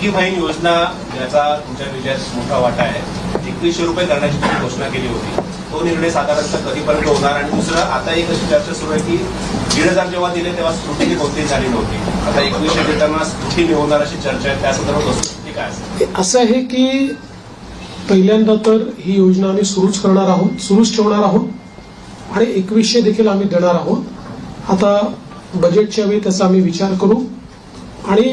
लाडकी बहीण योजना ज्याचा तुमच्या विजयात मोठा वाटा आहे. एकवीसशे रुपये करण्याची तुम्ही घोषणा केली होती. तो निर्णय साधारणतः कधीपर्यंत होणार? आणि दुसरं आता एक अशी चर्चा सुरू आहे की दीड हजार जेव्हा दिले तेव्हा स्क्रुटिनी कोणतीही झाली नव्हती. आता एकवीसशे देताना स्मृती मिळवणार अशी चर्चा आहे. त्या संदर्भात वस्तुस्थिती काय असं आहे की पहिल्यांदा तर ही योजना आम्ही सुरूच करणार आहोत सुरूच ठेवणार आहोत. आणि एकवीसशे देखील आम्ही देणार आहोत. आता बजेटच्या वेळी त्याचा आम्ही विचार करू. आणि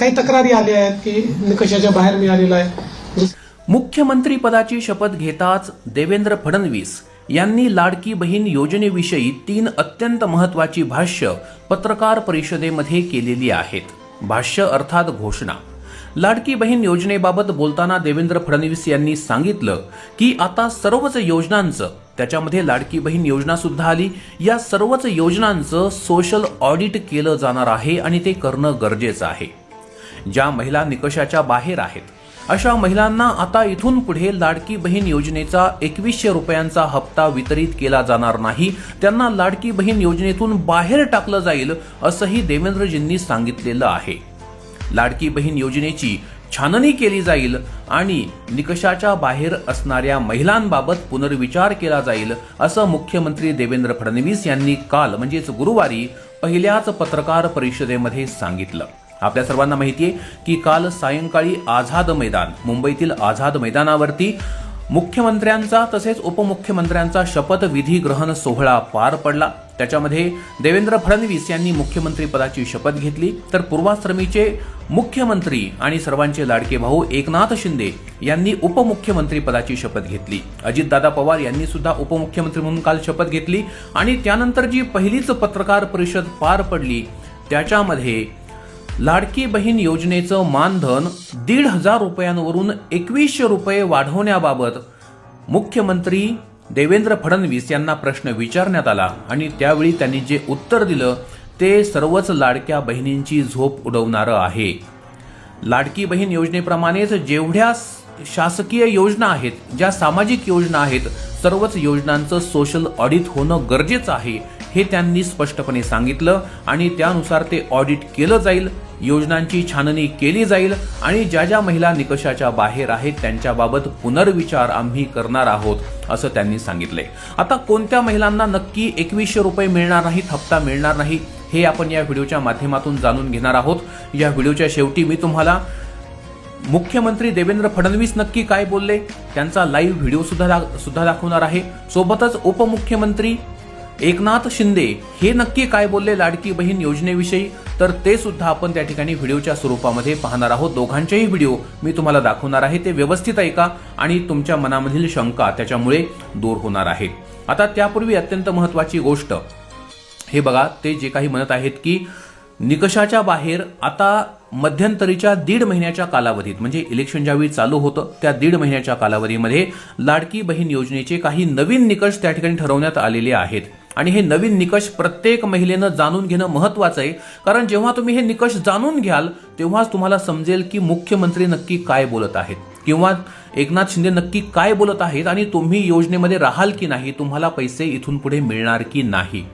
काही तक्रारी आल्या आहेत की निकषाच्या बाहेर मिळालेला आहे. मुख्यमंत्री पदाची शपथ घेताच देवेंद्र फडणवीस यांनी लाडकी बहीण योजनेविषयी तीन अत्यंत महत्वाची भाष्य पत्रकार परिषदेमध्ये केलेली आहेत. भाष्य अर्थात घोषणा. लाडकी बहीण योजनेबाबत बोलताना देवेंद्र फडणवीस यांनी सांगितलं की आता सर्वच योजनांचं त्याच्यामध्ये लाडकी बहीण योजना सुद्धा आली या सर्वच योजनांचं सोशल ऑडिट केलं जाणार आहे आणि ते करणं गरजेचं आहे. ज्या महिला निकषाच्या बाहेर आहेत. अशा महिलांना आता इथून पुढे लाडकी बहीण योजनेचा एकवीसशे रुपयांचा हप्ता वितरित केला जाणार नाही. त्यांना लाडकी बहीण योजनेतून बाहेर टाकलं जाईल असंही देवेंद्रजींनी सांगितलेलं आहे. लाडकी बहीण योजनेची छाननी केली जाईल आणि निकषाच्या बाहेर असणाऱ्या महिलांबाबत पुनर्विचार केला जाईल असं मुख्यमंत्री देवेंद्र फडणवीस यांनी काल म्हणजेच गुरुवारी पहिल्याच पत्रकार परिषदेमध्ये सांगितलं. आपल्या सर्वांना माहिती आहे की काल सायंकाळी आझाद मैदान मुंबईतील आझाद मैदानावरती मुख्यमंत्र्यांचा तसेच उपमुख्यमंत्र्यांचा शपथविधी ग्रहण सोहळा पार पडला. त्याच्यामध्ये देवेंद्र फडणवीस यांनी मुख्यमंत्रीपदाची शपथ घेतली. तर पूर्वाश्रमीचे मुख्यमंत्री आणि सर्वांचे लाडके भाऊ एकनाथ शिंदे यांनी उपमुख्यमंत्रीपदाची शपथ घेतली. अजितदादा पवार यांनी सुद्धा उपमुख्यमंत्री म्हणून काल शपथ घेतली. आणि त्यानंतर जी पहिलीच पत्रकार परिषद पार पडली त्याच्यामध्ये लाडकी बहीण योजनेचं मानधन दीड हजार रुपयांवरून एकवीसशे रुपये वाढवण्याबाबत मुख्यमंत्री देवेंद्र फडणवीस यांना प्रश्न विचारण्यात आला आणि त्यावेळी त्यांनी जे उत्तर दिलं ते सर्वच लाडक्या बहिणींची झोप उडवणारं आहे. लाडकी बहीण योजनेप्रमाणेच जेवढ्या शासकीय योजना आहेत ज्या सामाजिक योजना आहेत सर्वच योजनांचं सोशल ऑडिट होणं गरजेचं आहे हे त्यांनी स्पष्टपणे सांगितलं आणि त्यानुसार ते ऑडिट केलं जाईल योजनांची छाननी केली जाईल आणि ज्या ज्या महिला निकषाच्या बाहेर आहेत त्यांच्याबाबत पुनर्विचार आम्ही करणार आहोत असं त्यांनी सांगितले. आता कोणत्या महिलांना नक्की एकवीसशे रुपये मिळणार नाहीत हप्ता मिळणार नाही हे आपण या व्हिडिओच्या माध्यमातून जाणून घेणार आहोत. या व्हिडिओच्या शेवटी मी तुम्हाला मुख्यमंत्री देवेंद्र फडणवीस नक्की काय बोलले त्यांचा लाईव्ह व्हिडिओ सुद्धा सुद्धा दाखवणार आहे. सोबतच उपमुख्यमंत्री एकनाथ शिंदे हे नक्की काय बोलले लाडकी बहीण योजनेविषयी? तर ते सुद्धा आपण त्या ठिकाणी व्हिडिओच्या स्वरूपामध्ये पाहणार आहोत. दोघांचेही व्हिडिओ मी तुम्हाला दाखवणार आहे. ते व्यवस्थित ऐका आणि तुमच्या मनामधील शंका त्याच्यामुळे दूर होणार आहेत. आता त्यापूर्वी अत्यंत महत्वाची गोष्ट. हे बघा ते जे काही म्हणत आहेत की निकषाच्या बाहेर आता मध्यंतरीच्या दीड महिन्याच्या कालावधीत म्हणजे इलेक्शन ज्यावेळी चालू होतं त्या दीड महिन्याच्या कालावधीमध्ये लाडकी बहीण योजनेचे काही नवीन निकष त्या ठिकाणी ठरवण्यात आलेले आहेत. आणि हे नवीन निकष प्रत्येक महिलेनं जाणून घेणं महत्वाचं आहे. कारण जेव्हा तुम्ही हे निकष जाणून घ्याल तेव्हाच तुम्हाला समजेल की मुख्यमंत्री नक्की काय बोलत आहेत. किंवा एकनाथ शिंदे नक्की काय बोलत आहेत आणि तुम्ही योजनेमध्ये राहाल की नाही तुम्हाला पैसे इथून पुढे मिळणार की नाही.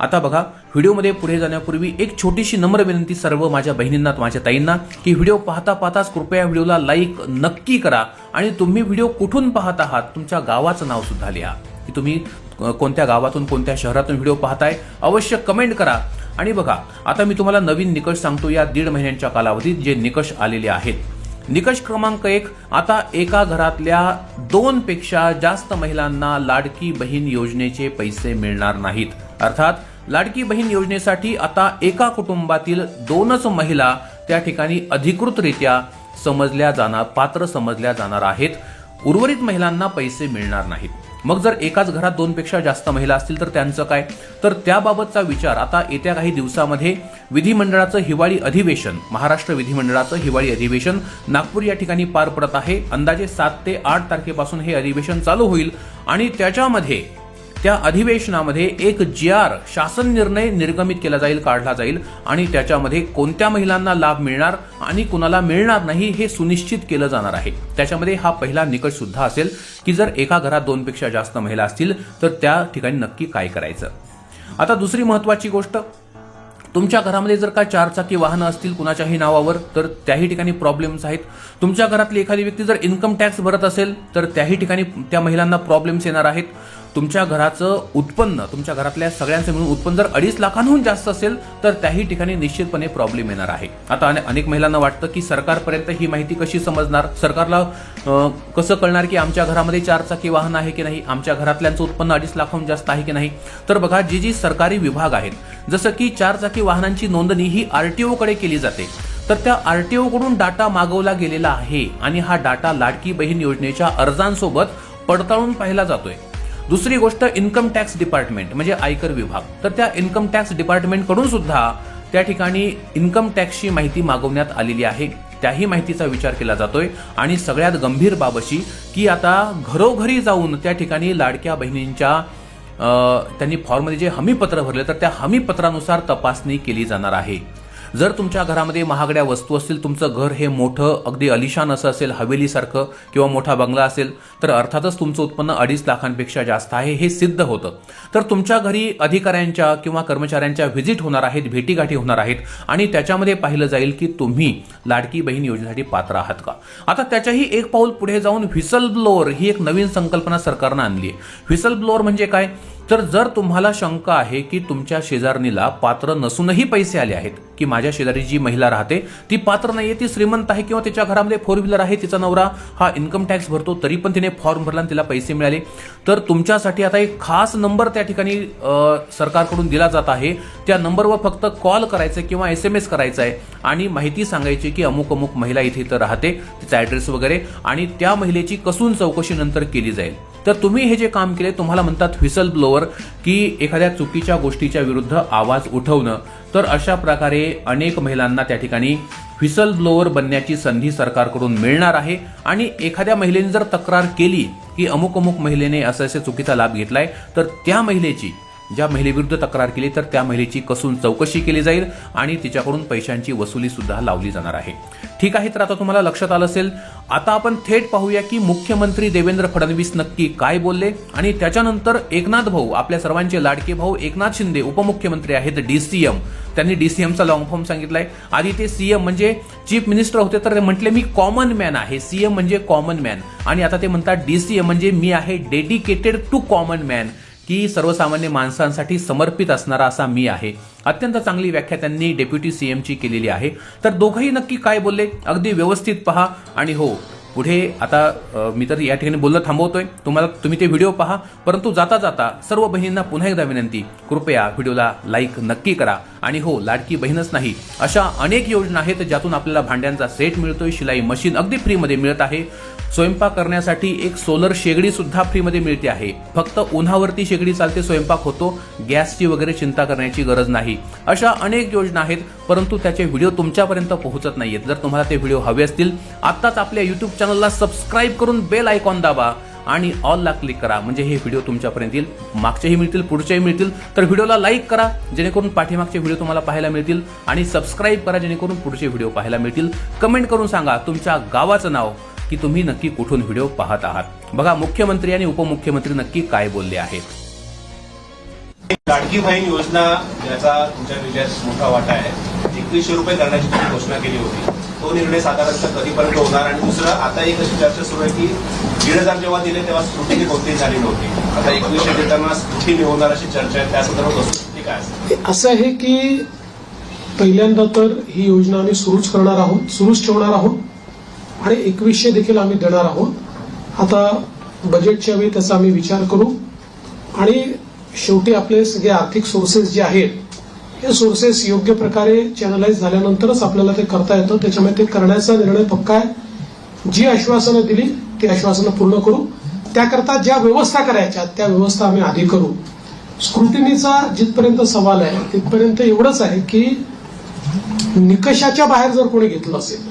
आता बघा व्हिडिओमध्ये पुढे जाण्यापूर्वी एक छोटीशी नम्र विनंती सर्व माझ्या बहिणींना माझ्या ताईंना की व्हिडिओ पाहता पाहताच कृपया व्हिडिओला लाईक नक्की करा आणि तुम्ही व्हिडिओ कुठून पाहत आहात तुमच्या गावाचं नाव सुद्धा लिहा. की तुम्ही कोणत्या गावातून कोणत्या शहरातून व्हिडिओ पाहताय अवश्य कमेंट करा. आणि बघा आता मी तुम्हाला नवीन निकष सांगतो या दीड महिन्यांच्या कालावधीत जे निकष आलेले आहेत. निकष क्रमांक एक आता एका घरातल्या दोन पेक्षा जास्त महिलांना लाडकी बहीण योजनेचे पैसे मिळणार नाहीत. अर्थात लाडकी बहीण योजनेसाठी आता एका कुटुंबातील दोनच महिला त्या ठिकाणी अधिकृतरित्या समजल्या जाणार पात्र समजल्या जाणार आहेत. उर्वरित महिलांना पैसे मिळणार नाहीत. मग जर एकाच घरात दोनपेक्षा जास्त महिला असतील तर त्यांचं काय? तर त्याबाबतचा विचार आता येत्या काही दिवसामध्ये विधिमंडळाचं हिवाळी अधिवेशन महाराष्ट्र विधिमंडळाचं हिवाळी अधिवेशन नागपूर या ठिकाणी पार पडत आहे. अंदाजे सात ते आठ तारखेपासून हे अधिवेशन चालू होईल आणि त्याच्यामध्ये त्या अधिवेशनामध्ये एक जी आर शासन निर्णय निर्गमित केला जाईल काढला जाईल आणि त्याच्यामध्ये कोणत्या महिलांना लाभ मिळणार आणि कुणाला मिळणार नाही हे सुनिश्चित केलं जाणार आहे. त्याच्यामध्ये हा पहिला निकष सुद्धा असेल की जर एका घरात दोनपेक्षा जास्त महिला असतील तर त्या ठिकाणी नक्की काय करायचं. आता दुसरी महत्वाची गोष्ट तुमच्या घरामध्ये जर का चारचाकी वाहनं असतील कुणाच्याही नावावर तर त्याही ठिकाणी प्रॉब्लेम्स आहेत. तुमच्या घरातली एखादी व्यक्ती जर इन्कम टॅक्स भरत असेल तर त्याही ठिकाणी त्या महिलांना प्रॉब्लेम्स येणार आहेत. तुमच्या घराचं उत्पन्न तुमच्या घरातल्या सगळ्यांचं मिळून उत्पन्न जर अडीच लाखांहून जास्त असेल तर त्याही ठिकाणी निश्चितपणे प्रॉब्लेम येणार आहे. आता अनेक महिलांना वाटतं की सरकारपर्यंत ही माहिती कशी समजणार? सरकारला कसं कळणार की आमच्या घरामध्ये चारचाकी वाहन आहे की नाही? आमच्या घरातल्यांचं उत्पन्न अडीच लाखांहून जास्त आहे की नाही? तर बघा जी जी सरकारी विभाग आहेत जसं की चारचाकी वाहनांची नोंदणी ही आरटीओ कडे केली जाते. तर त्या आरटीओ कडून डाटा मागवला गेलेला आहे आणि हा डाटा लाडकी बहीण योजनेच्या अर्जांसोबत पडताळून पाहिला जातोय. दुसरी गोष्ट इन्कम टॅक्स डिपार्टमेंट म्हणजे आयकर विभाग. तर त्या इन्कम टॅक्स डिपार्टमेंटकडून सुद्धा त्या ठिकाणी इन्कम टॅक्सची माहिती मागवण्यात आलेली आहे. त्याही माहितीचा विचार केला जातोय. आणि सगळ्यात गंभीर बाब अशी की आता घरोघरी जाऊन त्या ठिकाणी लाडक्या बहिणींच्या त्यांनी फॉर्ममध्ये जे हमीपत्र भरले तर त्या हमीपत्रानुसार तपासणी केली जाणार आहे. जर तुमच्या घरामध्ये महागड्या वस्तू असतील तुमचं घर हे मोठं अगदी अलिशान असं असेल हवेलीसारखं किंवा मोठा बंगला असेल तर अर्थातच तुमचं उत्पन्न अडीच लाखांपेक्षा जास्त आहे हे सिद्ध होतं. तर तुमच्या घरी अधिकाऱ्यांच्या किंवा कर्मचाऱ्यांच्या व्हिजिट होणार आहेत भेटीगाठी होणार आहेत आणि त्याच्यामध्ये पाहिलं जाईल की तुम्ही लाडकी बहीण योजनेसाठी पात्र आहात का? आता त्याच्याही एक पाऊल पुढे जाऊन व्हिसल ब्लोअर ही एक नवीन संकल्पना सरकारनं आणली आहे. व्हिसल ब्लोअर म्हणजे काय? तर जर तुम्हाला शंका आहे की तुमच्या शेजारणीला पात्र नसूनही पैसे आले आहेत की माझ्या शेजारी जी महिला राहते ती पात्र नाहीये ती श्रीमंत आहे किंवा तिच्या घरामध्ये फोर व्हीलर आहे तिचा नवरा हा इन्कम टॅक्स भरतो तरी पण तिने फॉर्म भरला आणि तिला पैसे मिळाले. तर तुमच्यासाठी आता एक खास नंबर त्या ठिकाणी सरकारकडून दिला जात आहे. त्या नंबरवर फक्त कॉल करायचं किंवा एस एम एस करायचा आहे आणि माहिती सांगायची की अमुक अमुक महिला इथे इथं राहते तिचा ऍड्रेस वगैरे आणि त्या महिलेची कसून चौकशी नंतर केली जाईल. तर तुम्ही हे जे काम केले तुम्हाला म्हणतात व्हिसल ब्लोअर की एखाद्या चुकीच्या गोष्टीच्या विरुद्ध आवाज उठवणं. तर अशा प्रकारे अनेक महिलांना त्या ठिकाणी व्हिसल ब्लोअर बनण्याची संधी सरकारकडून मिळणार आहे. आणि एखाद्या महिलेने जर तक्रार केली की अमुक अमुक महिलेने असं असे चुकीचा लाभ घेतलाय तर त्या महिलेची ज्या महिलेविरुद्ध तक्रार केली तर त्या महिलेची कसून चौकशी केली जाईल आणि तिच्याकडून पैशांची वसुली सुद्धा लावली जाणार आहे. ठीक आहे तर आता तुम्हाला लक्षात आलं असेल आता आपण थेट पाहूया की मुख्यमंत्री देवेंद्र फडणवीस नक्की काय बोलले आणि त्याच्यानंतर एकनाथ भाऊ आपल्या सर्वांचे लाडके भाऊ एकनाथ शिंदे उपमुख्यमंत्री आहेत डीसीएम त्यांनी डीसीएमचा लॉंग फॉर्म सांगितलाय. आधी ते सीएम म्हणजे चीफ मिनिस्टर होते तर ते म्हटले मी कॉमन मॅन आहे. सीएम म्हणजे कॉमन मॅन आणि आता ते म्हणतात डीसीएम म्हणजे मी आहे डेडिकेटेड टू कॉमन मॅन की सर्वसामान्य माणसांसाठी समर्पित असणारा असा मी आहे. अत्यंत चांगली व्याख्या त्यांनी डेप्युटी सीएमची केलेली आहे. तर दोघंही नक्की काय बोलले? अगदी व्यवस्थित पहा. आणि हो पुढे आता मी तर या ठिकाणी बोलणं थांबवतोय. तुम्हाला तुम्ही ते व्हिडिओ पहा. परंतु जाता जाता सर्व बहिणींना पुन्हा एकदा विनंती कृपया व्हिडिओला लाईक नक्की करा. आणि हो लाडकी बहीणच नाही. अशा अनेक योजना आहेत ज्यातून आपल्याला भांड्यांचा सेट मिळतोय शिलाई मशीन अगदी फ्रीमध्ये मिळत आहे. स्वयंपाक करण्यासाठी एक सोलर शेगडी सुद्धा फ्रीमध्ये मिळते आहे. फक्त उन्हावरती शेगडी चालते स्वयंपाक होतो गॅसची वगैरे चिंता करण्याची गरज नाही. अशा अनेक योजना आहेत परंतु त्याचे व्हिडिओ तुमच्यापर्यंत पोहोचत नाहीयेत. जर तुम्हाला ते व्हिडिओ हवे असतील आत्ताच आपल्या युट्यूब चॅनलला सबस्क्राईब करून बेल आयकॉन दाबा आणि ऑलला क्लिक करा. म्हणजे हे व्हिडिओ तुमच्यापर्यंत येईल. मागचेही मिळतील पुढचेही मिळतील. तर व्हिडिओला लाईक करा जेणेकरून पाठीमागचे व्हिडिओ तुम्हाला पाहायला मिळतील आणि सबस्क्राईब करा जेणेकरून पुढचे व्हिडिओ पाहायला मिळतील. कमेंट करून सांगा तुमच्या गावाचं नाव की तुम्ही नक्की कुठून व्हिडिओ पाहत आहात. बघा मुख्यमंत्री आणि उपमुख्यमंत्री नक्की काय बोलले आहेत. लाडकी बहीण योजना याचा तुमच्या विजयात मोठा वाटा आहे एकवीसशे रुपये करण्याची तुम्ही घोषणा केली होती. तो निर्णय साधारणतः कधीपर्यंत होणार आणि दुसरं आता एक अशी चर्चा सुरू आहे की दीड हजार जेव्हा दिले तेव्हा स्क्रुटिनी कोणतीही झाली नव्हती. आता एकवीसशे देताना स्क्रुटिनी होणार अशी चर्चा आहे त्या संदर्भात काय असं आहे की पहिल्यांदा तर ही योजना आम्ही सुरूच करणार आहोत सुरूच ठेवणार आहोत. आणि एकवीसशे देखील आम्ही देणार आहोत. आता बजेटच्या वेळी त्याचा आम्ही विचार करू. आणि शेवटी आपले सगळे आर्थिक सोर्सेस जे आहेत हे सोर्सेस योग्य प्रकारे चॅनलाइज झाल्यानंतरच आपल्याला ते करता येतं. त्याच्यामुळे ते करण्याचा निर्णय पक्का आहे. जी आश्वासनं दिली ती आश्वासनं पूर्ण करू. त्याकरता ज्या व्यवस्था करायच्या त्या व्यवस्था आम्ही आधी करू. स्क्रुटिनीचा जिथपर्यंत सवाल आहे तिथपर्यंत एवढंच आहे की निकषाच्या बाहेर जर कोणी घेतलं असेल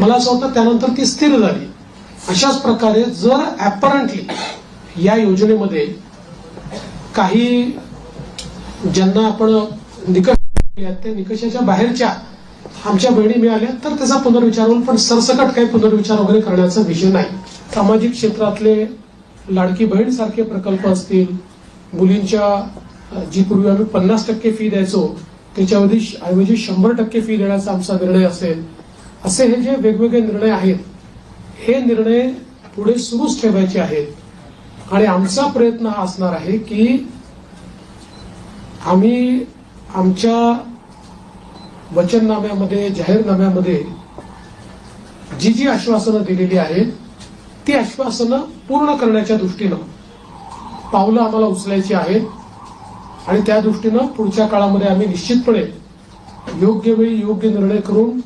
मला असं वाटतं त्यानंतर ती स्थिर झाली. अशाच प्रकारे जर अपरंटली या योजनेमध्ये काही ज्यांना आपण निकष त्या निकषाच्या बाहेरच्या आमच्या बहिणी मिळाल्या तर त्याचा पुनर्विचार होईल. पण सरसकट काही पुनर्विचार वगैरे करण्याचा विषय नाही. सामाजिक क्षेत्रातले लाडकी बहीण सारखे प्रकल्प असतील मुलींच्या जी पूर्वी आम्ही पन्नास टक्के फी द्यायचो त्याच्याऐवजी ऐवजी शंभर टक्के फी देण्याचा आमचा निर्णय असेल असे हे जे वेगवेगळे निर्णय आहेत हे निर्णय पुढे सुरूच ठेवायचे आहेत. आणि आमचा प्रयत्न हा असणार आहे की आम्ही आमच्या वचननाम्यामध्ये जाहीरनाम्यामध्ये जी जी आश्वासनं दिलेली आहेत ती आश्वासनं पूर्ण करण्याच्या दृष्टीनं पावलं आम्हाला उचलायची आहेत. आणि त्या दृष्टीनं पुढच्या काळामध्ये आम्ही निश्चितपणे योग्य वेळी योग्य निर्णय करून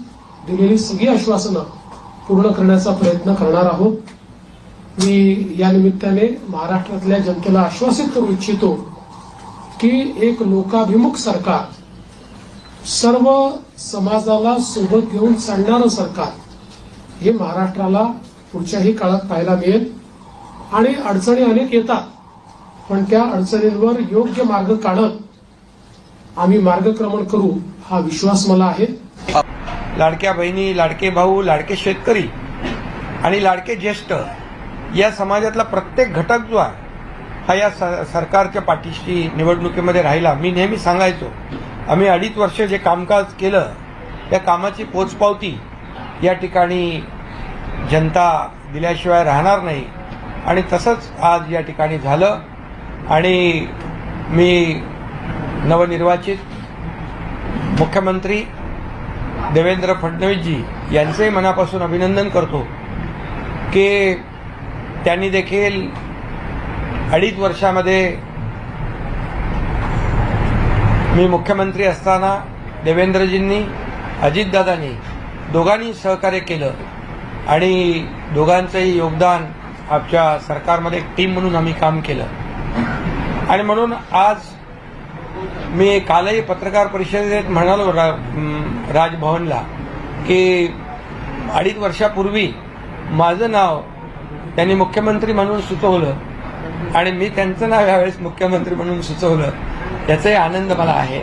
दिलेली सगळी आश्वासनं पूर्ण करण्याचा प्रयत्न करणार आहोत. मी या निमित्ताने महाराष्ट्रातल्या जनतेला आश्वासित करू इच्छितो की एक लोकाभिमुख सरकार सर्व समाजाला सोबत घेऊन चालणारं सरकार हे महाराष्ट्राला पुढच्याही काळात पाहायला मिळेल. आणि अडचणी अनेक येतात पण त्या अडचणींवर योग्य मार्ग काढत आम्ही मार्गक्रमण करू हा विश्वास मला आहे. लाडक्या बहिणी लाडके भाऊ लाडके शेतकरी आणि लाडके ज्येष्ठ या समाजातला प्रत्येक घटक जो आहे हा या स- सरकारच्या पाठीशी निवडणुकीमध्ये राहिला. मी नेहमी सांगायचो आम्ही अडीच वर्ष जे कामकाज केलं त्या कामाची पोचपावती या ठिकाणी जनता दिल्याशिवाय राहणार नाही. आणि तसंच आज या ठिकाणी झालं आणि मी नवनिर्वाचित मुख्यमंत्री देवेंद्र फडणवीसजी यांचंही मनापासून अभिनंदन करतो की त्यांनी देखील अडीच वर्षामध्ये मी मुख्यमंत्री असताना देवेंद्रजींनी अजितदादांनी दोघांनी सहकार्य केलं आणि दोघांचंही योगदान आमच्या सरकारमध्ये एक टीम म्हणून आम्ही काम केलं. आणि म्हणून आज मी कालही पत्रकार परिषदेत म्हणालो रा, राजभवनला की अडीच वर्षापूर्वी माझं नाव त्यांनी मुख्यमंत्री म्हणून सुचवलं आणि मी त्यांचं नाव यावेळेस मुख्यमंत्री म्हणून सुचवलं याचाही आनंद मला आहे.